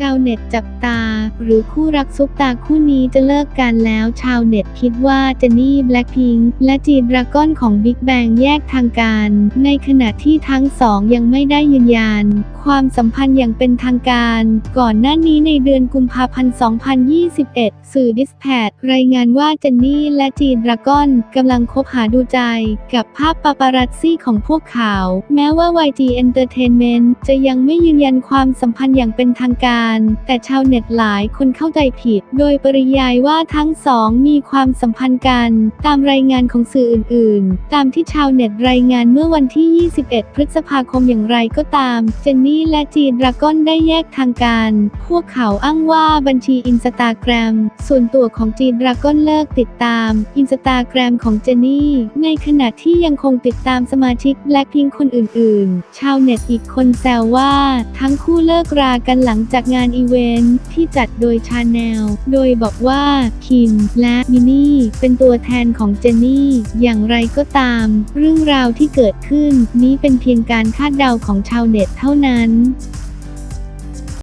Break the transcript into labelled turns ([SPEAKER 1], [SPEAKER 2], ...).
[SPEAKER 1] ชาวเน็ตจับตา หรือคู่รักซุปตาคู่นี้จะเลิกกันแล้วชาวเน็ตคิดว่าเจนนี่แบล็คพิงค์และจีดราก้อนของบิ๊กแบงแยกทางการ ในขณะที่ทั้งสองยังไม่ได้ยืนยัน ความสัมพันธ์อย่างเป็นทางการ ก่อนหน้านี้ในเดือนกุมภาพันธ์ 2021 สื่อดิสแพดรายงานว่าเจนนี่และจีดราก้อนกำลังคบหาดูใจ กับภาพปาปารัซซี่ของพวกเขา แม้ว่า YG Entertainment จะยังไม่ยืนยันความสัมพันธ์อย่างเป็นทางการแต่ชาวเน็ตหลายคนเข้าใจผิด โดยปริยายว่าทั้งสองมีความสัมพันธ์กัน ตามรายงานของสื่ออื่น ๆ ตามที่ชาวเน็ตรายงานเมื่อวันที่ 21 พฤษภาคมอย่างไรก็ตาม เจนนี่และจีดราก้อนได้แยกทางการ พวกเขาอ้างว่าบัญชีอินสตาแกรมส่วนตัวของจีดราก้อนเลิกติดตามอินสตาแกรมของเจนนี่ ในขณะที่ยังคงติดตามสมาชิกแบล็คพิงคนอื่น ๆ ชาวเน็ตอีกคนแซวว่า ทั้งคู่เลิกรากันหลังจากงานอีเวนท์ที่จัดโดยชาแนล โดยบอกว่า คิมและมินนี่เป็นตัวแทนของเจนนี่ อย่างไรก็ตาม เรื่องราวที่เกิดขึ้นนี้เป็นเพียงการคาดเดาของชาวเน็ตเท่านั้น